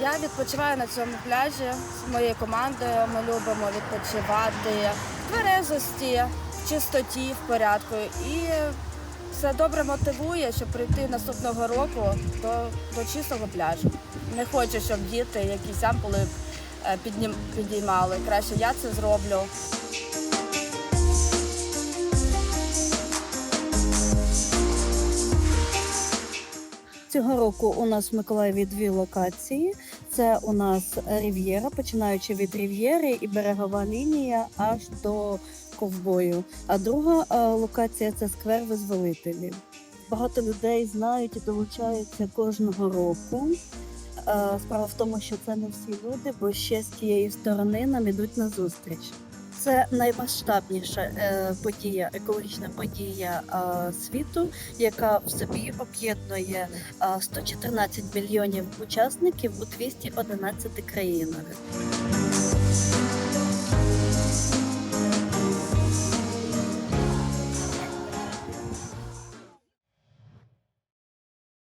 Я відпочиваю на цьому пляжі з моєю командою. Ми любимо відпочивати в тверезості, в чистоті, в порядку. І це добре мотивує, щоб прийти наступного року до, до чистого пляжу. Не хочу, щоб діти якісь ампули е, піднім, підіймали. Краще я це зроблю. Цього року у нас в Миколаєві дві локації. Це у нас Рів'єра, починаючи від Рів'єри і берегова лінія аж до ковбою. А друга е, локація це сквер визволителів. Багато людей знають і долучаються кожного року. Е, Справа в тому, що це не всі люди, бо ще з тієї сторони нам ідуть на зустріч. Це наймасштабніша е, подія, екологічна подія е, світу, яка в собі об'єднує е, 114 мільйонів учасників у 211 країнах.